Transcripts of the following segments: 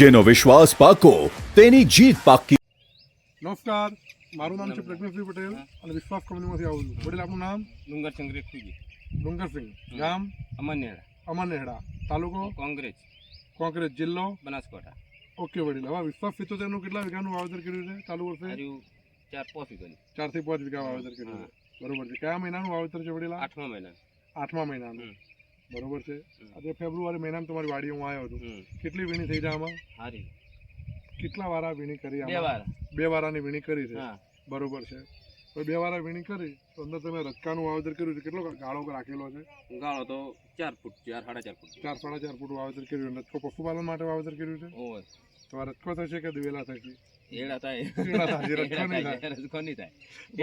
જેનો વિશ્વાસ પાકો તેની જીત પાકી. નમસ્કાર. મારું નામ છે પ્રજ્ઞસિંહ પટેલ અને વિશ્વાસ કંપનીમાંથી આવું છું. વડીલ આપનું નામ? ડુંગરસિંહ રેખુજી. ડુંગરસિંહ ગામ? અમરનેડા અમરનેહડા તાલુકો? કોંગ્રેસ. કોંગ્રેસ. જિલ્લો? બનાસકાંઠા. ઓકે વડીલ. હવે વિશ્વાસ સિત્તોતેરનું કેટલા વીઘાનું વાવેતર કર્યું છે? ચાલુ વર્ષે? ચાર પાંચ ગયું ચારથી પાંચ વીઘા વાવેતર કર્યું છે. બરોબર છે. કયા મહિનાનું વાવેતર છે વડીલ? આઠમા મહિના આઠમા મહિનાનું. બરોબર છે? આજે ફેબ્રુઆરી મહિનામાં તમારી વાડી હું આવ્યો છું. કેટલી વીણી થઈ જાય આમાં? હારી. કેટલા વારા વીણી કરી બે વાર. બે વારાની વીણી કરી છે. બરોબર છે. તો બે વારા વીણી કરી તો અંદર તમે રચકાનું વાવેતર કર્યું છે. કેટલો ગાળો રાખેલો છે? ગાળો તો ચાર ફૂટ ચાર સાડા ચાર ફૂટ. ચાર સાડા ચાર ફૂટ વાવેતર કર્યું રચકો પશુપાલન માટે વાવેતર કર્યું છે? તો રચકો થશે કે દિવેલા થશે? એડા થાય. એડા નહીં થાય,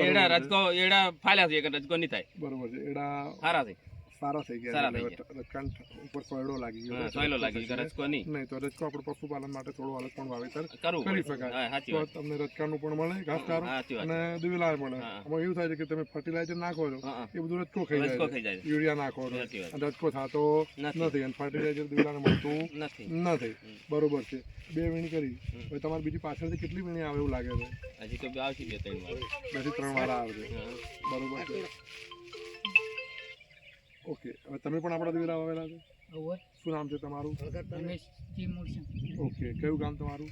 એડા રચકો એડા ફાલ્યા છે રચકો નહીં થાય. બરોબર છે. એડા સારા છે. સારા થઈ ગયા રચકાન ઉપર સોયડો લાગી ગયો સોયડો લાગી ગયો રજકો નહીં તો રચકો આપણે પશુપાલન માટે થોડું અલગ પણ વાવેતર કરી શકાય. તો તમને રચકાનું પણ મળે ઘાસચારો અને દિવેલા મળે. આમાં એવું થાય છે કે તમે ફર્ટિલાઇઝર નાખો છો. એ બધું રચકો ખાઈ રજકો જાય યુરિયા નાખો છો. અને રચકો થતો નથી. અને ફર્ટિલાઇઝર દિવેલાને મળતું નથી. બરોબર છે. બે વીણી કરી. હવે તમારે બીજી પાછળથી કેટલી વીણી આવે એવું લાગે છે? હજી તો આવશે બે ત્રણ વાર. બે ત્રણ વાર આવશે. બરોબર છે. ઓકે હવે તમે પણ આપણા દિવેલા વાવેલા છે શું નામ છે તમારું ઓકે કયું ગામ તમારું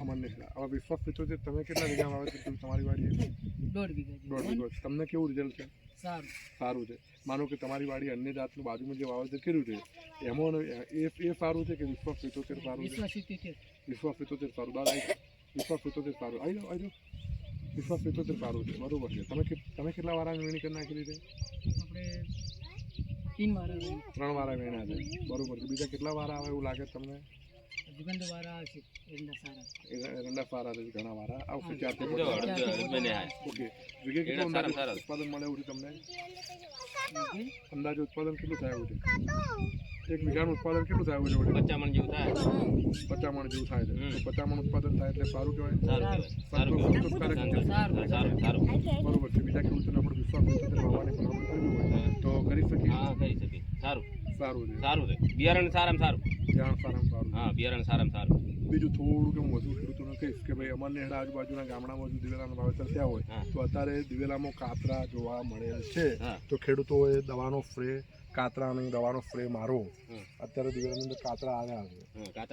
અમરનેખડા હવે વિશ્વાસ પૂછો છે તમે કેટલા વીઘા વાવેતર કર્યું તમારી વાડીએ દોઢ વીઘા દોઢ વીઘો છે. તમને કેવું રિઝલ્ટ છે સારું સારું છે માનો કે તમારી વાડી અન્ય જાતનું બાજુમાં જે વાવેતર કર્યું છે એમાં એ એ સારું છે કે વિશ્વાસ પિત્તોતેર સારું છે વિશ્વાસ સિત્તેર વિશ્વાસ પિત્તોતેર સારું દાદા આવી જાઓ. વિશ્વાસ પિત્તોતેર સારું આવી જાઓ આવી જાઓ વિશ્વાસ પિત્તોતેર સારું છે બરોબર છે તમે કે- તમે કેટલા વાળા વીણી કરી નાખેલી છે આપણે તીન વાર આવે ત્રણ વાળા વીણ્યા છે. બરોબર છે. બીજા કેટલા વાળા આવે એવું લાગે તમને? દુકાનદાર વાળા આવશે એરંડા સારા. એ રંડા સારા છે ઘણા વાળા આવશે ચારથી જો, પાંચ. વાળા. અડધો- અડધો ને હાય. ઓકે. વીઘે કેટલું એના અંદાજે સારા સારા. ઉત્પાદન મળે એવું છે તમને? ઓકે. અંદાજે ઉત્પાદન કેટલું થાય એવું છે? એક વીઘાનું ઉત્પાદન કેટલું થાય એવું છે વડીલ? પચામણ જેવું થાય. પચાસ મણ જેવું થાય છે. હમ. તો પચાસ મણ ઉત્પાદન થાય એટલે સારું કહેવાય? સારું કહેવાય. સારું. કહેવાય સંતોષકારક છે. સારું. સારું. સારું. બરોબર છે. બીજા ખેડૂતોને આપણે વિશ્વાસ પંચોતેર વાવવાની ભલામણ કરવી હોય તો કરી શકીએ હા કરી શકે. સારું. સારું છે. સારું છે. બિયારણ સારામાં સારું. બિયારણ સારામાં સારું. હા બિયારણ સારામાં સારું. બીજું થોડું કે હું વધુ ખેડૂતોને કહીશ કે ભાઈ અમારે નેહડા આજુબાજુના ગામડામાં જો દિવેલાનું વાવેતર થયા હોય તો અત્યારે દિવેલામાં કાતરા જોવા મળેલ છે. તો ખેડૂતોએ દવાનો સ્પ્રે કાતરાની દવાનો સ્પ્રે મારો. અત્યારે દિવેલાની અંદર કાતરા આવ્યા છે.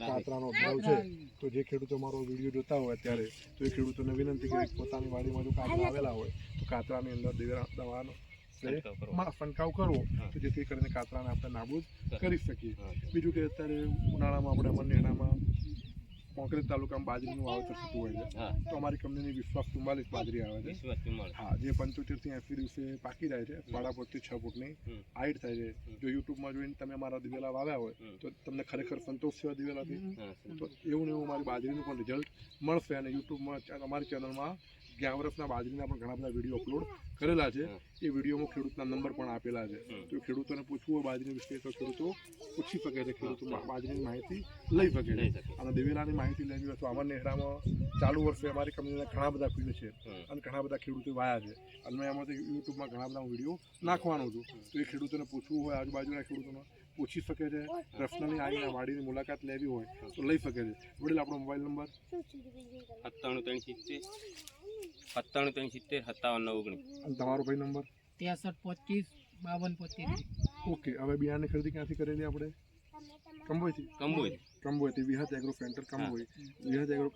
કાતરાનો અભાવ છે. તો જે ખેડૂતો મારો વીડિયો જોતા હોય અત્યારે તો એ ખેડૂતોને વિનંતી કરી પોતાની વાડીમાં જો કાતરા આવેલા હોય તો કાતરાની અંદર દિવેલા દવાનો છંટકાવ કરવો. તો જેથી કરીને કાતરાને આપણે નાબૂદ કરી શકીએ બીજું કે અત્યારે ઉનાળામાં આપણે મનેડામાં કોંકરેજ તાલુકામાં બાજરીનું વાવેતર થતું હોય છે. તો અમારી કંપનીની વિશ્વાસ ચુમ્માલીસ બાજરી આવે છે. હા જે પંચોતેરથી એંસી દિવસે પાકી જાય છે સાડા પાંચથી છ ફૂટની. હાઈટ થાય છે. જો યુટ્યુબમાં જોઈને તમે અમારા દિવેલા વાવ્યા હોય તો તમને ખરેખર સંતોષ છે દિવેલાથી. તો એવું ને એવું અમારી બાજરીનું પણ રિઝલ્ટ મળશે અને યુટ્યુબમાં અમારી ચેનલમાં ગયા વર્ષના બાજરીના પણ ઘણા બધા વીડિયો અપલોડ કરેલા છે. એ વિડીયોમાં ખેડૂતના નંબર પણ આપેલા છે. તો ખેડૂતોને પૂછવું હોય બાજરી વિશે તો ખેડૂતો પૂછી શકે છે ખેડૂતો બાજરીની માહિતી લઈ શકે છે. અને દિવેલાની માહિતી લેવી હોય તો અમારા નેહરામાં ચાલુ વર્ષે અમારી કંપનીના ઘણા બધા ફીડ છે. અને ઘણા બધા ખેડૂતો વાયા છે. અને મેં એમાંથી યુટ્યુબમાં ઘણા બધા વીડિયો નાખવાનો છું. તો એ ખેડૂતોને પૂછવું હોય આજુબાજુના ખેડૂતોને પૂછી શકે છે. પર્સનલી આવીને વાડીની મુલાકાત લેવી હોય તો લઈ શકે છે. વડીલ આપણો મોબાઈલ નંબર? સત્તાણું ત્રણ સિત્તેર. સત્તાણું ત્રણ સિત્તેર સત્તાવન નવ ઓગણીસ. અને તમારો ભાઈ નંબર? ત્રેસઠ પચીસ બાવન પચીસ. ઓકે હવે બિયારણની ખરીદી ક્યાંથી કરેલી આપણે? કંબોઈથી? Kamboi કંબોઈથી. Vihat agro centre Kamboi. Vihat agro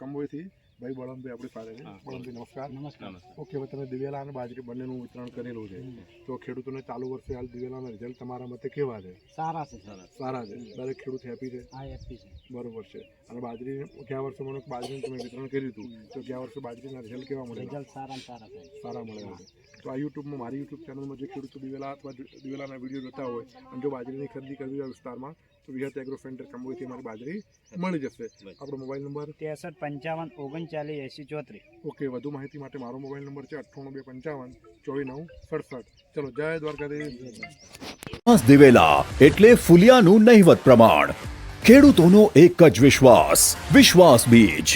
કંબોઈથી. ભાઈ બળમભાઈ આપણી પાસે છે. બળમભાઈ નમસ્કાર. નમસ્કાર. ઓકે હવે તમે દિવેલા અને બાજરી બંનેનું વિતરણ કરેલું છે. તો ખેડૂતોને ચાલુ વર્ષે હાલ દિવેલાના રિઝલ્ટ તમારા મતે કેવા છે? સારા છે સારા સારા છે. દરેક ખેડૂત હેપી છે? હા હેપી છે. બરોબર છે અને બાજરી ગયા વર્ષે મને બાજરીનું તમે વિતરણ કર્યું હતું. તો ગયા વર્ષે બાજરીના રિઝલ્ટ કેવા મળે સારા સારા છે સારા મળેલા છે. તો આ યુટ્યુબમાં મારી યુટ્યુબ ચેનલમાં જે ખેડૂતો દિવેલા અથવા દિવેલાના વીડિયો જોતા હોય અને જો બાજરીની ખરીદી કરવી હોય વિસ્તારમાં તો વિહત એગ્રો સેન્ટર કંબોઈથી અમારી બાજરી મળી જશે. આપણો મોબાઈલ નંબર? ત્રેસઠ પંચાવન ઓગણચાલીસ એંસી ચોત્રીસ. ઓકે વધુ માહિતી માટે મારો મોબાઈલ નંબર છે અઠ્ઠાણું બે પંચાવન ચોવીસ નવ સડસઠ. ચલો જય દ્વારકાધીશ. દિવેલા એટલે ફુલિયાનું નહિવત પ્રમાણ. ખેડૂતોનો એક જ વિશ્વાસ વિશ્વાસ બીજ.